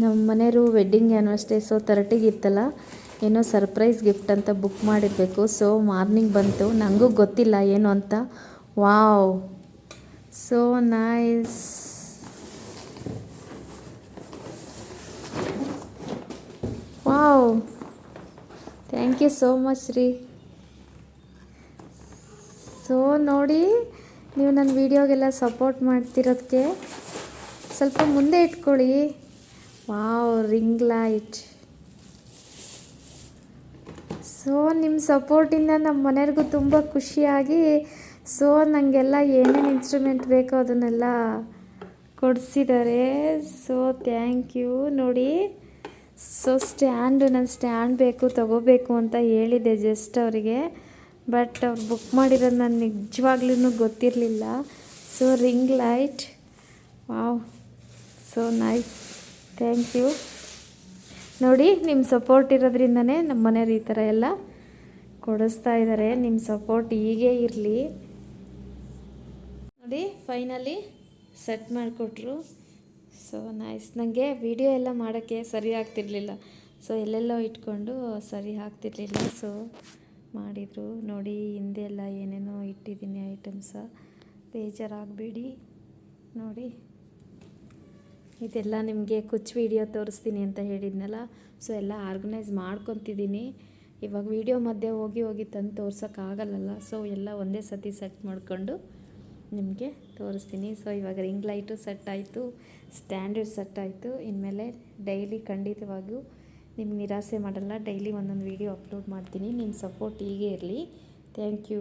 ನಮ್ಮ ಮನೆಯವರು wedding anniversary so ತರ್ಟಿಗೆ ಇತ್ತಲ್ಲ, ಏನೋ ಸರ್ಪ್ರೈಸ್ ಗಿಫ್ಟ್ ಅಂತ ಬುಕ್ ಮಾಡಿರಬೇಕು. ಸೊ ಮಾರ್ನಿಂಗ್ ಬಂತು. ನನಗೂ ಗೊತ್ತಿಲ್ಲ ಏನು ಅಂತ. Wow so nice wow thank you so much ರೀ ಸೊ ನೋಡಿ, ನೀವು ನನ್ನ ವೀಡಿಯೋಗೆಲ್ಲ ಸಪೋರ್ಟ್ ಮಾಡ್ತಿರೋದಕ್ಕೆ ಸ್ವಲ್ಪ ಮುಂದೆ ಇಟ್ಕೊಳ್ಳಿ. Wow, ring light. ಸೊ ನಿಮ್ಮ ಸಪೋರ್ಟಿಂದ ನಮ್ಮ ಮನೆಯವ್ರಿಗೂ ತುಂಬ ಖುಷಿಯಾಗಿ, ಸೊ ನನಗೆಲ್ಲ ಏನೇನು ಇನ್ಸ್ಟ್ರೂಮೆಂಟ್ ಬೇಕೋ ಅದನ್ನೆಲ್ಲ ಕೊಡಿಸಿದ್ದಾರೆ. ಸೊ ಥ್ಯಾಂಕ್ ಯು ನೋಡಿ, ಸೊ ಸ್ಟ್ಯಾಂಡು ನನ್ನ ಸ್ಟ್ಯಾಂಡ್ ಬೇಕು, ತಗೋಬೇಕು ಅಂತ ಹೇಳಿದೆ ಜಸ್ಟ್ ಅವರಿಗೆ. ಬಟ್ ಅವ್ರು ಬುಕ್ ಮಾಡಿರೋದು ನಾನು ನಿಜವಾಗ್ಲೂ ಗೊತ್ತಿರಲಿಲ್ಲ. So ring light wow. So nice thank you ನೋಡಿ ನಿಮ್ಮ ಸಪೋರ್ಟ್ ಇರೋದ್ರಿಂದನೇ ನಮ್ಮ ಮನೆಯವ್ರು ಈ ಥರ ಎಲ್ಲ ಕೊಡಿಸ್ತಾ ಇದ್ದಾರೆ ನಿಮ್ಮ ಸಪೋರ್ಟ್ ಹೀಗೇ ಇರಲಿ. ನೋಡಿ ಫೈನಲಿ ಸೆಟ್ ಮಾಡಿಕೊಟ್ರು. ಸೊ ನೈಸ್ ನನಗೆ ವಿಡಿಯೋ ಎಲ್ಲ ಮಾಡೋಕ್ಕೆ ಸರಿ ಆಗ್ತಿರ್ಲಿಲ್ಲ. ಸೊ ಎಲ್ಲೆಲ್ಲೋ ಇಟ್ಕೊಂಡು ಸರಿ ಆಗ್ತಿರ್ಲಿಲ್ಲ. ಸೊ ಮಾಡಿದರು. ನೋಡಿ, ಹಿಂದೆ ಎಲ್ಲ ಏನೇನೋ ಇಟ್ಟಿದ್ದೀನಿ ಐಟಮ್ಸ ಬೇಜಾರಾಗಬೇಡಿ. ನೋಡಿ. ಇದೆಲ್ಲ ನಿಮಗೆ ಕುಚ್ ವಿಡಿಯೋ ತೋರಿಸ್ತೀನಿ ಅಂತ ಹೇಳಿದ್ನಲ್ಲ, ಸೊ ಎಲ್ಲ ಆರ್ಗನೈಸ್ ಮಾಡ್ಕೊತಿದ್ದೀನಿ. ಇವಾಗ ವಿಡಿಯೋ ಮಧ್ಯೆ ಹೋಗಿ ಹೋಗಿ ತಂದು ತೋರ್ಸೋಕ್ಕಾಗಲ್ಲಲ್ಲ, ಸೊ ಎಲ್ಲ ಒಂದೇ ಸತಿ ಸೆಟ್ ಮಾಡಿಕೊಂಡು ನಿಮಗೆ ತೋರಿಸ್ತೀನಿ. ಸೊ ಇವಾಗ ರಿಂಗ್ ಲೈಟು ಸೆಟ್ ಆಯಿತು, ಸ್ಟ್ಯಾಂಡರ್ಡ್ ಸೆಟ್ ಆಯಿತು. ಇನ್ಮೇಲೆ ಡೈಲಿ ಖಂಡಿತವಾಗಿಯೂ ನಿಮ್ಗೆ ನಿರಾಸೆ ಮಾಡಲ್ಲ ಡೈಲಿ ಒಂದೊಂದು ವೀಡಿಯೋ ಅಪ್ಲೋಡ್ ಮಾಡ್ತೀನಿ. ನಿಮ್ಮ ಸಪೋರ್ಟ್ ಹೀಗೆ ಇರಲಿ. Thank you